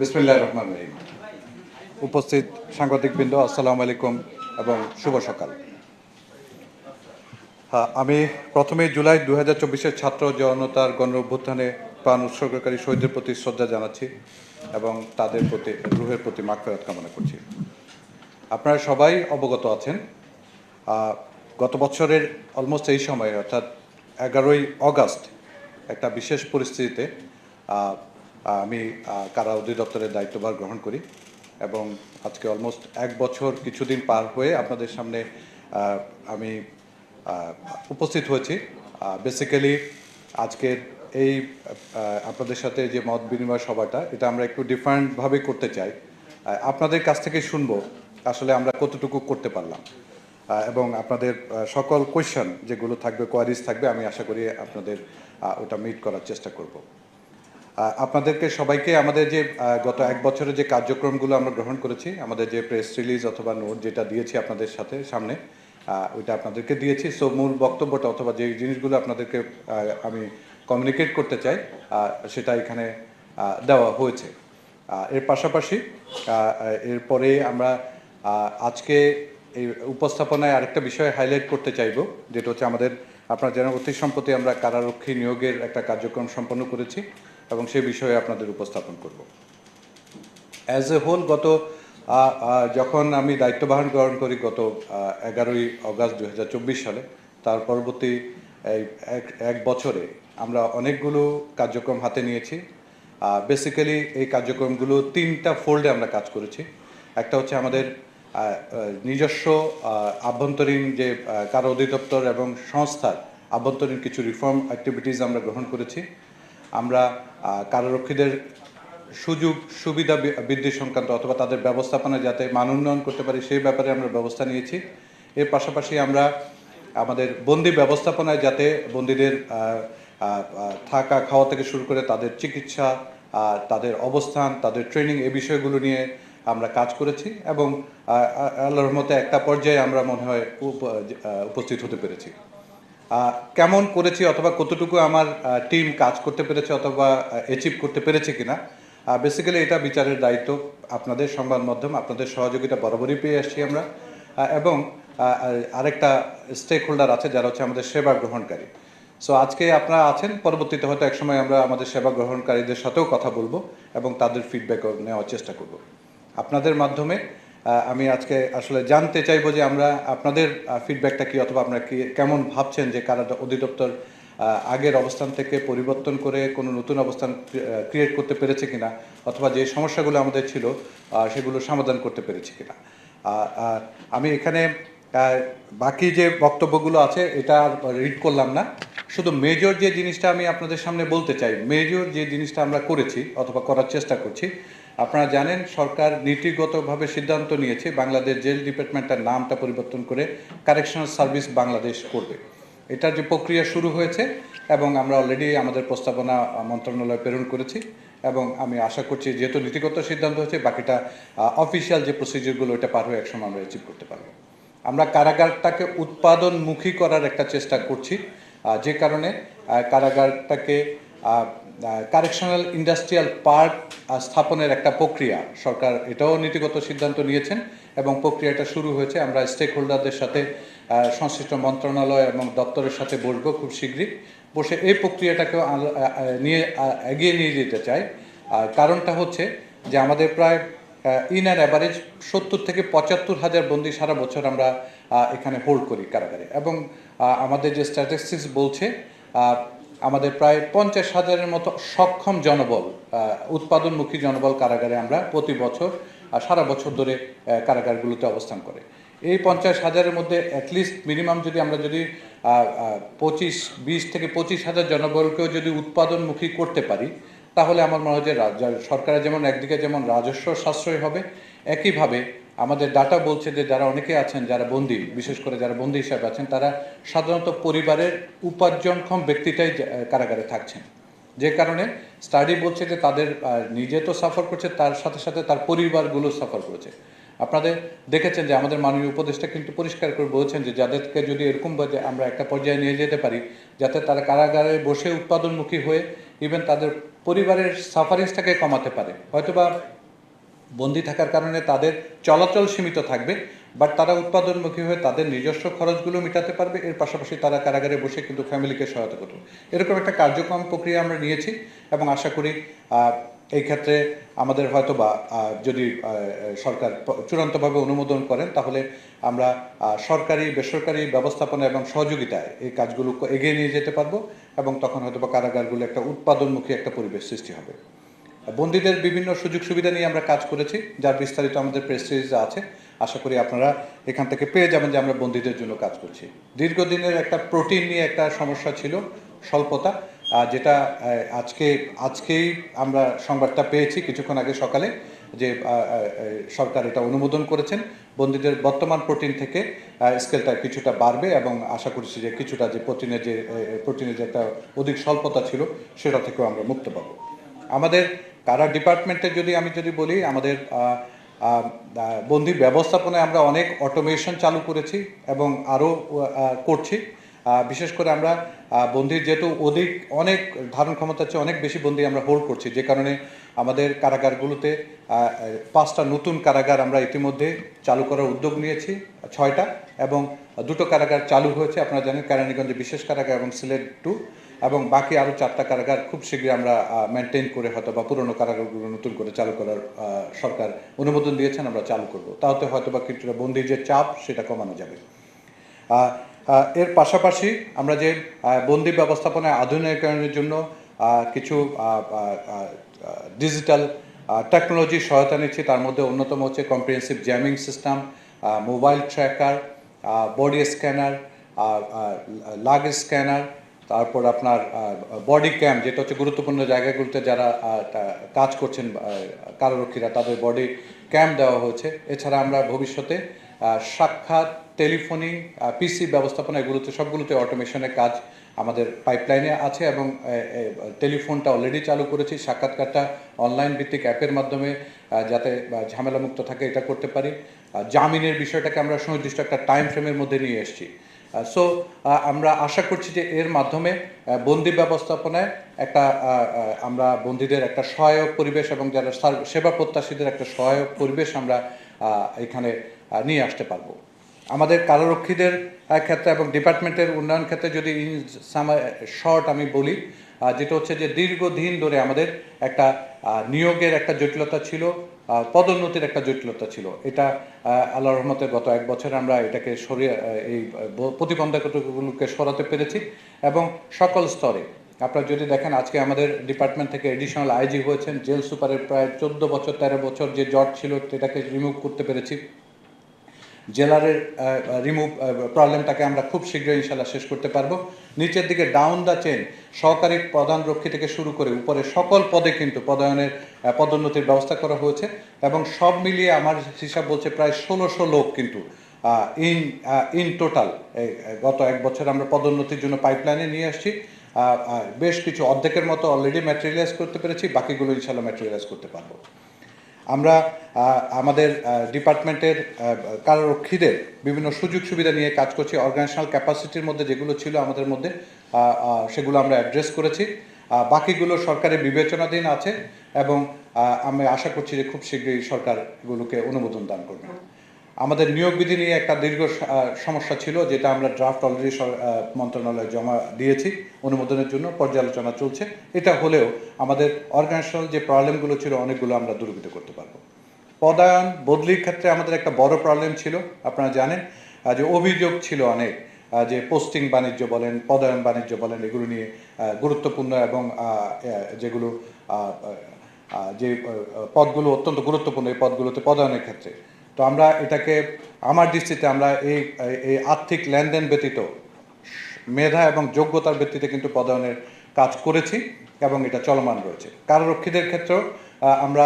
বিসমিল্লাহ রহমান রহিম। উপস্থিত সাংবাদিকবৃন্দ আসসালামু আলাইকুম। এবং শুভ সকাল। হ্যাঁ, আমি প্রথমে জুলাই দু হাজার চব্বিশের ছাত্র জনতার গণ অভ্যুত্থানে প্রাণ উৎসর্গকারী শহীদদের প্রতি শ্রদ্ধা জানাচ্ছি এবং তাদের প্রতি রুহের প্রতি মাগফেরাত কামনা করছি। আপনারা সবাই অবগত আছেন গত বছরের অলমোস্ট এই সময়ে অর্থাৎ এগারোই অগাস্ট একটা বিশেষ পরিস্থিতিতে আমি কারা অধিদপ্তরের দায়িত্বভার গ্রহণ করি। এবং আজকে অলমোস্ট এক বছর কিছুদিন পার হয়ে আপনাদের সামনে আমি উপস্থিত হয়েছি। বেসিক্যালি আজকের এই আপনাদের সাথে যে মত বিনিময় সভাটা, এটা আমরা একটু ডিফারেন্টভাবে করতে চাই। আপনাদের কাছ থেকে শুনব আসলে আমরা কতটুকু করতে পারলাম। এবং আপনাদের সকল কোয়েশ্চেন যেগুলো থাকবে কোয়ারিজ থাকবে, আমি আশা করি আপনাদের ওটা মিট করার চেষ্টা করব। আপনাদেরকে সবাইকে আমাদের যে গত এক বছরের যে কার্যক্রমগুলো আমরা গ্রহণ করেছি, আমাদের যে প্রেস রিলিজ অথবা নোট যেটা দিয়েছি আপনাদের সাথে সামনে ওইটা আপনাদেরকে দিয়েছি। সো মূল বক্তব্যটা অথবা যে জিনিসগুলো আপনাদেরকে আমি কমিউনিকেট করতে চাই সেটা এখানে দেওয়া হয়েছে। এর পাশাপাশি এরপরে আমরা আজকে এই উপস্থাপনায় আরেকটা বিষয় হাইলাইট করতে চাইব, যেটা হচ্ছে আমাদের, আপনার জানেন অতি সম্প্রতি আমরা কারারক্ষী নিয়োগের একটা কার্যক্রম সম্পন্ন করেছি। এবং সে বিষয়ে আপনাদের উপস্থাপন করব। অ্যাজ এ হোল গত যখন আমি দায়িত্বভার গ্রহণ করি গত এগারোই অগাস্ট দু হাজার চব্বিশ সালে, তার পরবর্তী এক- বছরে আমরা অনেকগুলো কার্যক্রম হাতে নিয়েছি। বেসিক্যালি এই কার্যক্রমগুলো তিনটা ফোল্ডে আমরা কাজ করেছি। একটা হচ্ছে আমাদের নিজস্ব আভ্যন্তরীণ যে কারা অধিদপ্তর এবং সংস্থার আভ্যন্তরীণ কিছু রিফর্ম অ্যাক্টিভিটিস আমরা গ্রহণ করেছি। আমরা কারারক্ষীদের সুযোগ, সুবিধা বৃদ্ধি সংক্রান্ত অথবা তাদের ব্যবস্থাপনা যাতে মান উন্নয়ন করতে পারি, সেই ব্যাপারে আমরা ব্যবস্থা নিয়েছি। এর পাশাপাশি আমরা আমাদের বন্দি ব্যবস্থাপনায় যাতে বন্দীদের থাকা, খাওয়া থেকে শুরু করে তাদের চিকিৎসা তাদের অবস্থান, তাদের ট্রেনিং এই বিষয়গুলো নিয়ে আমরা কাজ করেছি এবং আল্লাহর মতে একটা পর্যায়ে আমরা মনে হয় উপ- উপস্থিত হতে পেরেছি। কেমন করেছি অথবা কতটুকু আমার টিম কাজ করতে পেরেছে অথবা অ্যাচিভ করতে পেরেছে কিনা? বেসিক্যালি এটা বিচারের দায়িত্ব আপনাদের, সংবাদ মাধ্যম আপনাদের সহযোগিতা বরাবরই পেয়ে আসছি আমরা। এবং আরেকটা স্টেক হোল্ডার আছে যারা হচ্ছে আমাদের সেবা গ্রহণকারী। সো আজকে আপনারা আছেন, পরবর্তীতে হয়তো একসময় আমরা আমাদের সেবা গ্রহণকারীদের সাথেও কথা বলব এবং তাদের ফিডব্যাক নেওয়ার চেষ্টা করব। আপনাদের মাধ্যমে আমি আজকে আসলে জানতে চাইব যে আমরা আপনাদের ফিডব্যাকটা কি অথবা আপনারা কি কেমন ভাবছেন যে কারা অধিদপ্তর আগের অবস্থান থেকে পরিবর্তন করে কোনো নতুন অবস্থান ক্রিয়েট করতে পেরেছে কিনা অথবা যে সমস্যাগুলো আমাদের ছিল সেগুলো সমাধান করতে পেরেছে কিনা। আর আমি এখানে বাকি যে বক্তব্যগুলো আছে এটা রিড করলাম না। শুধু মেজর যে জিনিসটা আমি আপনাদের সামনে বলতে চাই মেজর যে জিনিসটা আমরা করেছি অথবা করার চেষ্টা করছি আপনারা জানেন, সরকার নীতিগতভাবে সিদ্ধান্ত নিয়েছে বাংলাদেশ জেল ডিপার্টমেন্টের নামটা পরিবর্তন করে কারেকশনাল সার্ভিস বাংলাদেশ করবে। এটার যে প্রক্রিয়া শুরু হয়েছে এবং আমরা অলরেডি আমাদের প্রস্তাবনা মন্ত্রণালয়ে প্রেরণ করেছি এবং আমি আশা করছি যেহেতু নীতিগত সিদ্ধান্ত হয়েছে, বাকিটা অফিসিয়াল যে প্রসিজিওরগুলো এটা পার হয়ে একসময় আমরা অ্যাচিভ করতে পারব। আমরা কারাগারটাকে উৎপাদনমুখী করার একটা চেষ্টা করছি যে কারণে কারাগারটাকে কারেকশনাল ইন্ডাস্ট্রিয়াল পার্ক স্থাপনের একটা প্রক্রিয়া। সরকার এটাও নীতিগত সিদ্ধান্ত নিয়েছেন এবং প্রক্রিয়াটা শুরু হয়েছে। আমরা স্টেক হোল্ডারদের সাথে সংশ্লিষ্ট মন্ত্রণালয় এবং দপ্তরের সাথে বসবো খুব শীঘ্রই। বসে এই প্রক্রিয়াটাকেও নিয়ে এগিয়ে নিয়ে যেতে চাই। আর কারণটা হচ্ছে যে আমাদের প্রায় ইন অ্যান অ্যাভারেজ সত্তর থেকে পঁচাত্তর হাজার বন্দি সারা বছর আমরা এখানে হোল্ড করি কারাগারে। এবং আমাদের যে স্ট্যাটিস্টিক্স বলছে আমাদের প্রায় পঞ্চাশ হাজারের মতো সক্ষম জনবল উৎপাদনমুখী জনবল কারাগারে আমরা প্রতি বছর সারা বছর ধরে কারাগারগুলোতে অবস্থান করে। এই পঞ্চাশ হাজারের মধ্যে অ্যাটলিস্ট মিনিমাম যদি আমরা যদি পঁচিশ, বিশ থেকে পঁচিশ হাজার জনবলকেও যদি উৎপাদনমুখী করতে পারি, তাহলে আমার মনে হয় যে সরকারের যেমন একদিকে যেমন রাজস্ব সাশ্রয় হবে, একইভাবে আমাদের ডাটা বলছে যে যারা অনেকে আছেন, যারা বন্দী, বিশেষ করে যারা বন্দী হিসাবে আছেন, তারা সাধারণত পরিবারের উপার্জনক্ষম ব্যক্তিটাই কারাগারে থাকছেন। যে কারণে স্টাডি বলছে যে তাদের নিজে তো সাফার করছে, তার সাথে সাথে তার পরিবারগুলো সাফার করেছে। আপনাদের দেখেছেন যে আমাদের মাননীয় উপদেষ্টা কিন্তু পরিষ্কার করে বলছেন যে যাদেরকে যদি এরকম ভাবে আমরা একটা পর্যায়ে নিয়ে যেতে পারি, যাতে তারা কারাগারে বসে উৎপাদনমুখী হয়ে ইভেন তাদের পরিবারের সাফারিংসটাকে কমাতে পারে। হয়তোবা বন্দি থাকার কারণে তাদের চলাচল সীমিত থাকবে বাট তারা উৎপাদনমুখী হয়ে তাদের নিজস্ব খরচগুলো মেটাতে পারবে, এর পাশাপাশি তারা কারাগারে বসে কিন্তু ফ্যামিলিকে সহায়তা করবে। এরকম একটা কার্যক্রম প্রক্রিয়া আমরা নিয়েছি এবং আশা করি এই ক্ষেত্রে আমাদের হয়তো বা যদি সরকার চূড়ান্তভাবে অনুমোদন করেন, তাহলে আমরা সরকারি, বেসরকারি ব্যবস্থাপনা এবং সহযোগিতায় এই কাজগুলো এগিয়ে নিয়ে যেতে পারব এবং তখন হয়তো বা কারাগারগুলো একটা উৎপাদনমুখী একটা পরিবেশ সৃষ্টি হবে। বন্দীদের বিভিন্ন সুযোগ সুবিধা নিয়ে আমরা কাজ করেছি, যার বিস্তারিত আমাদের প্রেস রিলিজে আছে। আশা করি আপনারা এখান থেকে পেয়ে যাবেন যে আমরা বন্দীদের জন্য কাজ করছি। দীর্ঘদিনের একটা প্রোটিন নিয়ে একটা সমস্যা ছিল স্বল্পতা যেটা আজকে, আজকেই আমরা সংবাদটা পেয়েছি কিছুক্ষণ আগে সকালে যে সরকার এটা অনুমোদন করেছেন। বন্দীদের বর্তমান প্রোটিন থেকে স্কেলটা কিছুটা বাড়বে এবং আশা করছি যে কিছুটা যে প্রোটিনের যে প্রোটিনের যে একটা অধিক স্বল্পতা ছিল, সেটা থেকেও আমরা মুক্ত পাবো। আমাদের কারা ডিপার্টমেন্টে যদি আমি যদি বলি, আমাদের বন্দি ব্যবস্থাপনায় আমরা অনেক অটোমেশন চালু করেছি এবং আরও করছি। বিশেষ করে আমরা বন্দির যেহেতু অধিক, অনেক ধারণ ক্ষমতা চেয়ে অনেক বেশি বন্দি আমরা হোল্ড করছি। যে কারণে আমাদের কারাগারগুলোতে পাঁচটা নতুন কারাগার আমরা ইতিমধ্যে চালু করার উদ্যোগ নিয়েছি, ছয়টা, এবং দুটো কারাগার চালু হয়েছে। আপনারা জানেন, কেরানীগঞ্জে বিশেষ কারাগার এবং সিলেট টু। এবং বাকি আরও চারটা কারাগার খুব শীঘ্রই আমরা মেনটেন করে হয়তো বা পুরনো কারাগারগুলো নতুন করে চালু করার সরকার অনুমোদন দিয়েছেন, আমরা চালু করব। তাতে হয়তো বা কিছুটা বন্দির যে চাপ, সেটা কমানো যাবে। এর পাশাপাশি আমরা যে বন্দি ব্যবস্থাপনায় আধুনিকরণের জন্য কিছু ডিজিটাল টেকনোলজি সহায়তা নিচ্ছি, তার মধ্যে অন্যতম হচ্ছে comprehensive jamming system mobile tracker body scanner lug scanner তারপর আপনার বডি ক্যাম্প যেটা হচ্ছে গুরুত্বপূর্ণ জায়গাগুলোতে যারা কাজ করছেন কারারক্ষীরা, তাদের বডি ক্যাম্প দেওয়া হয়েছে। এছাড়া আমরা ভবিষ্যতে সাক্ষাৎ টেলিফোনিং পিসি ব্যবস্থাপনা, এগুলোতে, সবগুলোতে অটোমেশনের কাজ আমাদের পাইপলাইনে আছে এবং টেলিফোনটা অলরেডি চালু করেছি। সাক্ষাৎকারটা অনলাইন ভিত্তিক অ্যাপের মাধ্যমে যাতে ঝামেলামুক্ত থাকে, এটা করতে পারি। জামিনের বিষয়টাকে আমরা সুনির্দিষ্ট একটা টাইম ফ্রেমের মধ্যে নিয়ে এসেছি। সো আমরা আশা করছি যে এর মাধ্যমে বন্দি ব্যবস্থাপনায় একটা আমরা বন্দীদের একটা সহায়ক পরিবেশ এবং যারা সেবা প্রত্যাশীদের একটা সহায়ক পরিবেশ আমরা এখানে নিয়ে আসতে পারব। আমাদের কারারক্ষীদের ক্ষেত্রে এবং ডিপার্টমেন্টের উন্নয়ন ক্ষেত্রে যদি ইন শর্ট আমি বলি যেটা হচ্ছে যে দীর্ঘদিন ধরে আমাদের একটা নিয়োগের একটা জটিলতা ছিল পদোন্নতির একটা জটিলতা ছিল। এটা আল্লাহ রহমতে গত এক বছর আমরা এটাকে সরিয়ে এই প্রতিবন্ধকতাগুলোকে সরাতে পেরেছি এবং সকল স্তরে। আপনারা যদি দেখেন, আজকে আমাদের ডিপার্টমেন্ট থেকে এডিশনাল আইজি হয়েছেন, জেল সুপারের প্রায় চোদ্দ বছর, তেরো বছর যে জট ছিল, সেটাকে রিমুভ করতে পেরেছি। জেলারের রিমুভ প্রবলেমটাকে আমরা খুব শীঘ্রই ইনশাল্লাহ শেষ করতে পারব। নিচের দিকে ডাউন দ্য চেন সহকারী প্রধান রক্ষী থেকে শুরু করে উপরে সকল পদে কিন্তু পদায়নের পদোন্নতির ব্যবস্থা করা হয়েছে এবং সব মিলিয়ে আমার হিসাব বলছে প্রায় ষোলোশো লোক কিন্তু ইন ইন টোটাল গত এক বছর আমরা পদোন্নতির জন্য পাইপলাইনে নিয়ে আসছি। বেশ কিছু অর্ধেকের মতো অলরেডি ম্যাটেরিয়ালাইজ করতে পেরেছি, বাকিগুলো ইনশাল্লাহ ম্যাটেরিয়ালাইজ করতে পারব। আমরা আমাদের ডিপার্টমেন্টের কারারক্ষীদের বিভিন্ন সুযোগ সুবিধা নিয়ে কাজ করছি। অর্গানাইজেশনাল ক্যাপাসিটির মধ্যে যেগুলো ছিল আমাদের মধ্যে সেগুলো আমরা অ্যাড্রেস করেছি। বাকিগুলো সরকারের বিবেচনাধীন আছে এবং আমি আশা করছি যে খুব শীঘ্রই সরকার এগুলোকে অনুমোদন দান করবে। আমাদের নিয়োগ বিধি নিয়ে একটা দীর্ঘ সমস্যা ছিল, যেটা আমরা ড্রাফট অলরেডি মন্ত্রণালয়ে জমা দিয়েছি অনুমোদনের জন্য, পর্যালোচনা চলছে। এটা হলেও আমাদের অর্গানাইজেশনাল যে প্রবলেমগুলো ছিল, অনেকগুলো আমরা দূরীভূত করতে পারব। পদায়ন, বদলির ক্ষেত্রে আমাদের একটা বড় প্রবলেম ছিল, আপনারা জানেন যে অভিযোগ ছিল অনেক যে পোস্টিং বাণিজ্য বলেন, পদায়ন বাণিজ্য বলেন, এগুলো নিয়ে গুরুত্বপূর্ণ এবং যেগুলো যে পদগুলো অত্যন্ত গুরুত্বপূর্ণ এই পদগুলোতে পদায়নের ক্ষেত্রে। তো আমরা এটাকে, আমার দৃষ্টিতে আমরা এই এই আর্থিক লেনদেন ব্যতীত, মেধা এবং যোগ্যতার ভিত্তিতে কিন্তু পদায়নের কাজ করেছি এবং এটা চলমান রয়েছে। কারারক্ষীদের ক্ষেত্রেও আমরা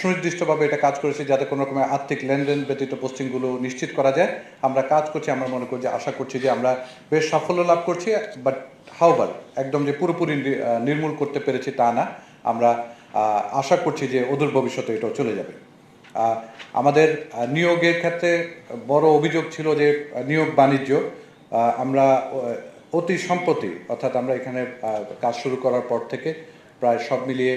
সুনির্দিষ্টভাবে এটা কাজ করেছি যাতে কোনো রকমের আর্থিক লেনদেন ব্যতীত পোস্টিংগুলো নিশ্চিত করা যায়। আমরা কাজ করছি, আমরা মনে করি যে, আশা করছি যে, আমরা বেশ সাফল্য লাভ করছি বাট হাউবার একদম যে পুরোপুরি নির্মূল করতে পেরেছি তা না। আমরা আশা করছি যে, অদূর ভবিষ্যতে এটাও চলে যাবে। আমাদের নিয়োগের ক্ষেত্রে বড় অভিযোগ ছিল যে নিয়োগ বাণিজ্য আমরা অতি সম্প্রতি, অর্থাৎ আমরা এখানে কাজ শুরু করার পর থেকে প্রায় সব মিলিয়ে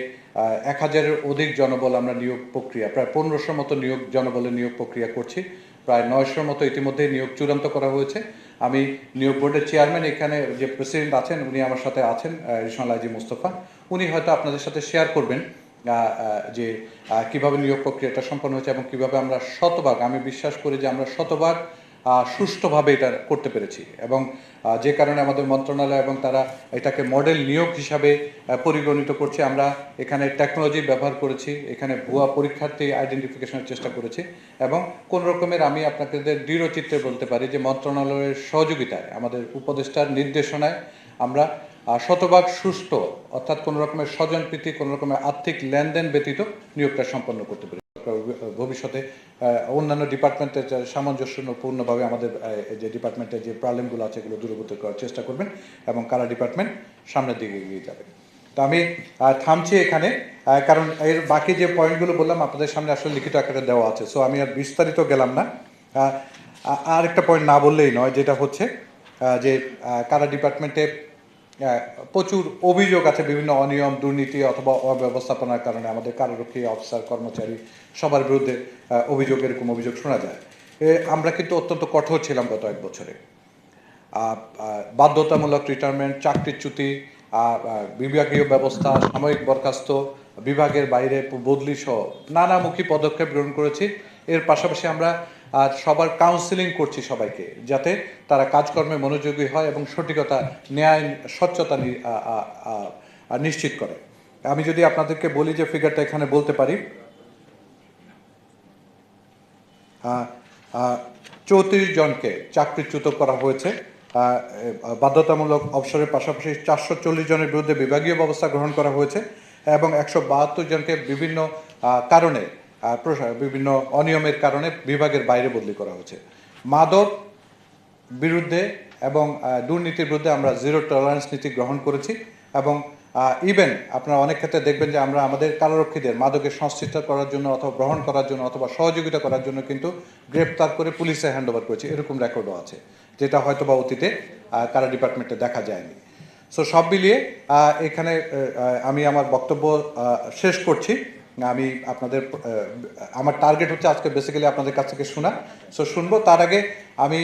এক হাজারের অধিক জনবল আমরা নিয়োগ প্রক্রিয়া, প্রায় পনেরোশোর মতো নিয়োগ, জনবলের নিয়োগ প্রক্রিয়া করছি। প্রায় নয়শোর মতো ইতিমধ্যে নিয়োগ চূড়ান্ত করা হয়েছে। আমি নিয়োগ বোর্ডের চেয়ারম্যান, এখানে যে প্রেসিডেন্ট আছেন, উনি আমার সাথে আছেন রিশাল আজি মুস্তফা। উনি হয়তো আপনাদের সাথে শেয়ার করবেন। যে কীভাবে নিয়োগ প্রক্রিয়াটা সম্পন্ন হয়েছে এবং কীভাবে আমরা শতভাগ, আমি বিশ্বাস করি যে আমরা শতভাগ সুষ্ঠুভাবে এটা করতে পেরেছি এবং যে কারণে আমাদের মন্ত্রণালয় এবং তারা এটাকে মডেল নিয়োগ হিসাবে পরিগণিত করছে। আমরা এখানে টেকনোলজি ব্যবহার করেছি, এখানে ভুয়া পরীক্ষার্থী আইডেন্টিফিকেশনের চেষ্টা করেছি এবং কোন রকমের আমি আপনাদের দৃঢ় চিত্রে বলতে পারি যে মন্ত্রণালয়ের সহযোগিতায়, আমাদের উপদেষ্টার নির্দেশনায় আমরা শতভাগ সুষ্ঠু, অর্থাৎ কোনো রকমের স্বজনপ্রীতি, কোনো রকমের আর্থিক লেনদেন ব্যতীত নিয়োগটা সম্পন্ন করতে পারি। ভবিষ্যতে অন্যান্য ডিপার্টমেন্টের সামঞ্জস্যপূর্ণভাবে আমাদের যে ডিপার্টমেন্টের যে প্রবলেমগুলো আছে এগুলো দূরীভূত করার চেষ্টা করবেন এবং কারা ডিপার্টমেন্ট সামনের দিকে এগিয়ে যাবে। তো আমি থামছি এখানে কারণ এর বাকি যে পয়েন্টগুলো বললাম, আপনাদের সামনে আসলে লিখিত আকারে দেওয়া আছে। সো আমি আর বিস্তারিত গেলাম না। আর একটা পয়েন্ট না বললেই নয়, যেটা হচ্ছে যে কারা ডিপার্টমেন্টে প্রচুর অভিযোগ আছে বিভিন্ন অনিয়ম, দুর্নীতি অথবা অব্যবস্থাপনার কারণে আমাদের কারারক্ষী অফিসার, কর্মচারী সবার বিরুদ্ধে অভিযোগ, এরকম অভিযোগ শোনা যায়। আমরা কিন্তু অত্যন্ত কঠোর ছিলাম গত এক বছরে। বাধ্যতামূলক রিটায়ারমেন্ট চাকরিচ্যুতি বিভাগীয় ব্যবস্থা, সাময়িক বরখাস্ত, বিভাগের বাইরে বদলি সহ নানামুখী পদক্ষেপ গ্রহণ করেছি। এর পাশাপাশি আমরা আহ, সবার কাউন্সিলিং করছি সবাইকে যাতে তারা কাজকর্মে মনোযোগী হয় এবং সঠিকতা ন্যায় স্বচ্ছতা নিশ্চিত করে। আমি যদি আপনাদেরকে বলি যে ফিগারটা এখানে বলতে পারি। চৌত্রিশ জনকে চাকরিচ্যুত করা হয়েছে। বাধ্যতামূলক অবসরের পাশাপাশি চারশো চল্লিশ জনের বিরুদ্ধে বিভাগীয় ব্যবস্থা গ্রহণ করা হয়েছে এবং একশো বাহাত্তর জনকে বিভিন্ন কারণে বিভিন্ন অনিয়মের কারণে বিভাগের বাইরে বদলি করা হয়েছে। মাদক বিরুদ্ধে এবং দুর্নীতির বিরুদ্ধে আমরা জিরো টলারেন্স নীতি গ্রহণ করেছি এবং ইভেন আপনারা অনেক ক্ষেত্রে দেখবেন যে আমরা আমাদের কারারক্ষীদের মাদকের সংশ্লিষ্ট করার জন্য অথবা গ্রহণ করার জন্য অথবা সহযোগিতা করার জন্য কিন্তু গ্রেপ্তার করে পুলিশে হ্যান্ড ওভার করেছি। এরকম রেকর্ডও আছে, যেটা হয়তো বা অতীতে কারা ডিপার্টমেন্টে দেখা যায়নি। সো সব মিলিয়ে এখানে আমি আমার বক্তব্য শেষ করছি। আমি আপনাদের আমার টার্গেট হচ্ছে আজকে বেসিক্যালি আপনাদের কাছ থেকে শোনা। সো শুনব, তার আগে আমি